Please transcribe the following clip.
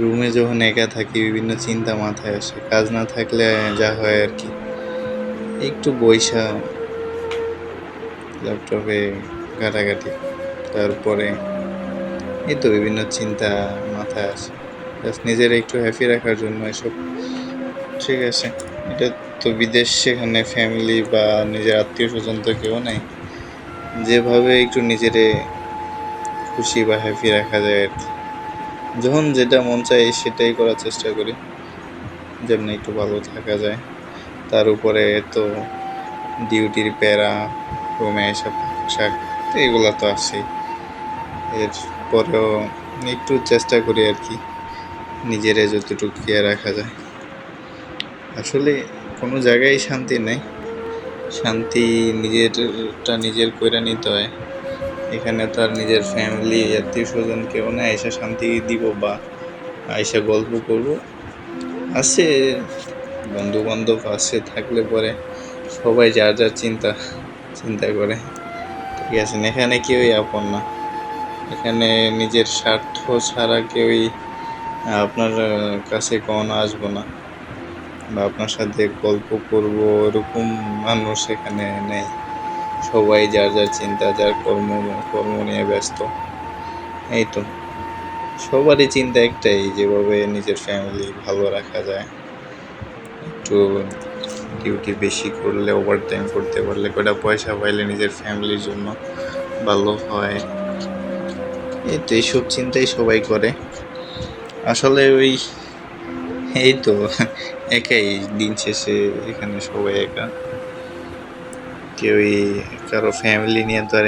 রুমে যখন একা থাকি, বিভিন্ন চিন্তা মাথায় আসে। কাজ না থাকলে যা হয় আর কি। একটু বইসা ল্যাপটপে ঘাটাঘাটি, তারপরে এই তো বিভিন্ন চিন্তা মাথায় আসে। জাস্ট নিজের একটু হ্যাপি রাখার জন্য এসব। ঠিক আছে। এটা তো বিদেশ, সেখানে ফ্যামিলি বা নিজের আত্মীয় স্বজন তো কেউ নেই। যেভাবে একটু নিজেরে খুশি বা হ্যাপি রাখা যায় আর কি। যখন যেটা মন চায় সেটাই করার চেষ্টা করি, যেমন একটু ভালো থাকা যায়। তার উপরে তো ডিউটির প্যারা, রুমে এসব শাক এগুলো তো আছেই। এরপরেও একটু চেষ্টা করি আর কি, নিজেরে যতটুকু কেয়ার রাখা যায়। আসলে কোনো জায়গায় শান্তি নেই। শান্তি নিজেরটা নিজের কইরা নিতে হয়। এখানে তো আর নিজের ফ্যামিলি আত্মীয় স্বজন কেউ না এসে শান্তি দিব বা এসে গল্প করব। আছে বন্ধু বান্ধব আছে, থাকলে পরে সবাই যার যার চিন্তা চিন্তা করে। ঠিক আছে, এখানে কেউই আপন না। এখানে নিজের স্বার্থ ছাড়া কেউই, আপনার কাছে কখনো আসব না। বা আপনার সাথে গল্প করব, এরকম মানুষ এখানে নেই। সবাই যার যার চিন্তা, যার কর্ম কর্ম নিয়ে ব্যস্ত। এই তো। সবারই চিন্তা একটাই, যেভাবে নিজের ফ্যামিলি ভালো রাখা যায়। একটু ডিউটি বেশি করলে ওভার টাইম করতে পারলে কটা পয়সা পাইলে নিজের ফ্যামিলির জন্য ভালো হয়। এই তো, এইসব চিন্তাই সবাই করে। আসলে ওই, এই তো, একাই দিন শেষে এখানে সবাই একা। কেউই কারও ফ্যামিলি নিয়ে তো আর